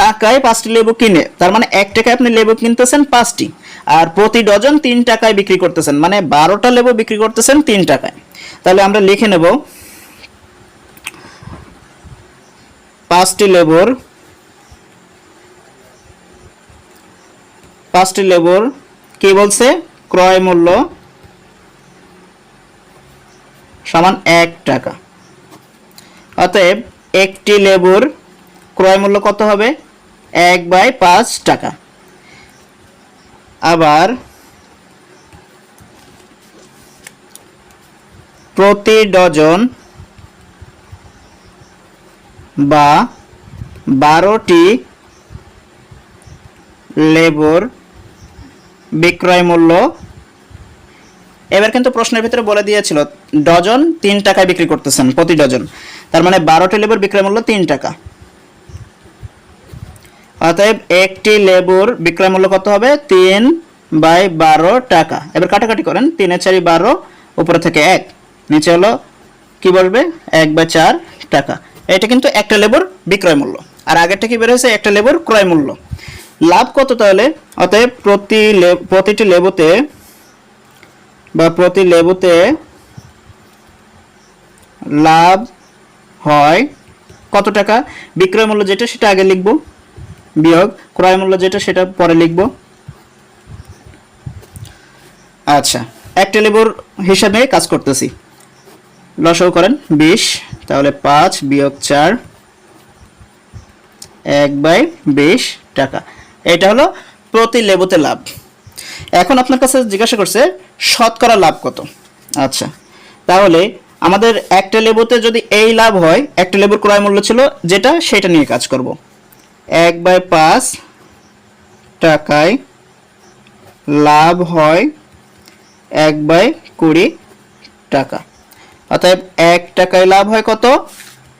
টাকায় পাঁচটি লেবু কিনে, তার মানে এক টাকায় আপনি লেবু কিনতেছেন পাঁচটি, আর প্রতি ডজন তিন টাকায় বিক্রি করতেছেন মানে বারোটা লেবু বিক্রি করতেছেন তিন টাকায়। তাহলে আমরা লিখে নেব, পাঁচটি লেবুর পাঁচটি লেবুর কি বলছে? ক্রয় মূল্য সমান এক টাকা। অতএব একটি লেবুর ক্রয় মূল্য কত হবে? এক বাই পাঁচ টাকা। আবার প্রতি ডজন বা বারোটি লেবুর বিক্রয় মূল্য। এবার কিন্তু প্রশ্নের ভিতরে বলে দিয়েছিল, ডজন তিন টাকায় বিক্রি করতেছেন, প্রতি ডজন। তার মানে বারোটি লেবুর বিক্রয় মূল্য তিন টাকা। অতএব একটি লেবুর বিক্রয় মূল্য কত হবে? তিন বাই বারো টাকা। এবার কাটাকাটি করেন। তিনে চারি বারো, উপরে থেকে এক। নিচে হলো কি বলবে? এক বাই চার টাকা। এটা কিন্তু একটা লেবুর বিক্রয় মূল্য আর আগেরটা কি বের হয়েছে? একটা লেবুর ক্রয় মূল্য লাভ কত তাহলে? অতএব প্রতি প্রতিটি লেবুতে বা প্রতি লেবুতে লাভ হয় কত টাকা? বিক্রয় মূল্য যেটা, সেটা আগে লিখব। বিয়োগ। ক্রয় মূল্য যেটা, সেটা পরে লিখব। আচ্ছা একটা লেবুর হিসাবে কাজ করতেছি। লসও করেন, বিশ, তাহলে পাঁচ বিয়োগ চার, এক বাই বিশ টাকা। এটা হলো প্রতি লেবুতে লাভ। এখন আপনার কাছে জিজ্ঞাসা করছে, শতকরা লাভ কত? আচ্ছা তাহলে আমাদের একটা লেবুতে যদি এই লাভ হয়, একটা লেবুর ক্রয় মূল্য ছিল যেটা, সেটা নিয়ে কাজ করব। এক বাই পাঁচ টাকায় লাভ হয় এক বাই কুড়ি টাকা। অতএব এক টাকায় লাভ হয় কত?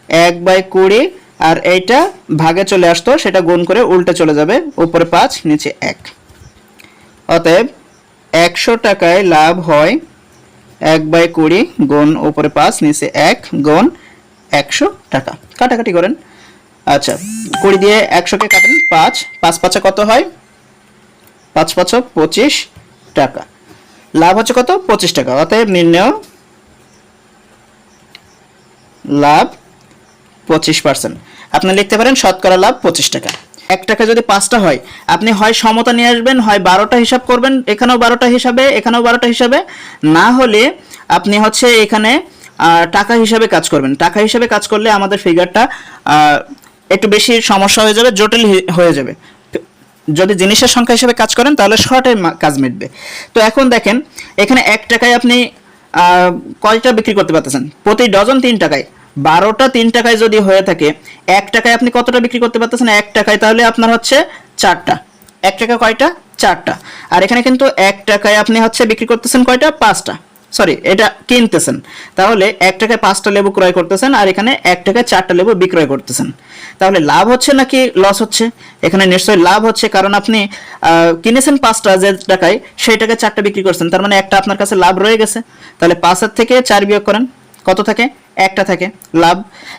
এক বাই কুড়ি, আর এইটা ভাগে চলে আসতো, সেটা গুণ করে উল্টে চলে যাবে, উপরে পাঁচ, নিচে এক। অতএব একশো টাকায় লাভ হয় এক বাই কুড়ি গুণ উপরে পাঁচ, নিচে এক গুণ একশো টাকা। কাটাকাটি করেন। আচ্ছা কুড়ি দিয়ে একশোকে কাটেন, পাঁচ। পাঁচ পাঁচা কত হয়? পাঁচ পাঁচা পঁচিশ টাকা। লাভ হচ্ছে কত? পঁচিশ টাকা। অতএব নির্ণয়, লাভ পঁচিশ পার্সেন্ট। আপনি লিখতে পারেন, শতকরা লাভ পঁচিশ টাকা। এক টাকা যদি পাঁচটা হয়, আপনি হয় সমতা নিয়ে আসবেন, হয় বারোটা হিসাব করবেন, এখানেও বারোটা হিসাবে, এখানেও বারোটা হিসাবে। না হলে আপনি হচ্ছে এখানে টাকা হিসাবে কাজ করবেন। টাকা হিসাবে কাজ করলে আমাদের ফিগারটা বেশি সমস্যা হয়ে যাবে, জটিল হয়ে যাবে। যদি জিনিসের সংখ্যা হিসেবে কাজ করেন, তাহলে শর্টে কাজ মিটবে। তো এখন দেখেন, এখানে এক টাকায় আপনি কয়টা বিক্রি করতে পারতেছেন? প্রতি ডজন তিন টাকায়। বারোটা তিন টাকায় যদি হয়ে থাকে, এক টাকায় আপনি কতটা বিক্রি করতে পারতেছেন? এক টাকায়, তাহলে আপনার হচ্ছে চারটা। এক টাকা কয়টা? চারটা। আর এখানে কিন্তু এক টাকায় আপনি হচ্ছে বিক্রি করতেছেন কয়টা? পাঁচটা। সরি এটা কিনতেছেন। তাহলে এক টাকায় পাঁচটা লেবু ক্রয় করতেছেন আর এখানে এক টাকায় চারটা লেবু বিক্রয় করতেছেন। তাহলে লাভ হচ্ছে নাকি লস হচ্ছে? এখানে নিশ্চয়ই লাভ হচ্ছে, কারণ আপনি কিনেছেন পাঁচটা যে টাকায়, সেই টাকায় চারটা বিক্রি করছেন। তার মানে একটা আপনার কাছে লাভ রয়ে গেছে। তাহলে পাঁচের থেকে চার বিয়োগ করেন। কত থাকে? একটা থাকে। লাভ।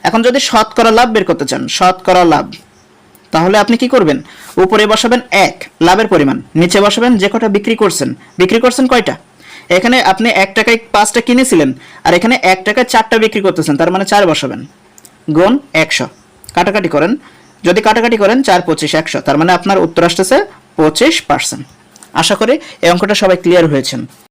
এখন যদি শতকরা লাভ বের করতে চান, শতকরা লাভ। তাহলে আপনি কি করবেন? উপরে বসাবেন এক, লাভের পরিমাণ। নিচে বসাবেন যে কটা বিক্রি করছেন। বিক্রি করছেন কয়টা? এখানে আপনি এক টাকায় পাঁচটা কিনেছিলেন, আর এখানে এক টাকায় চারটা বিক্রি করতেছেন, তার মানে চার বসাবেন। গুণ একশো। কাটাকাটি করেন। যদি কাটাকাটি করেন, চার পঁচিশ একশো। তার মানে আপনার উত্তর আসতেছে পঁচিশ পার্সেন্ট। আশা করি এই অঙ্কটা সবাই ক্লিয়ার হয়েছেন।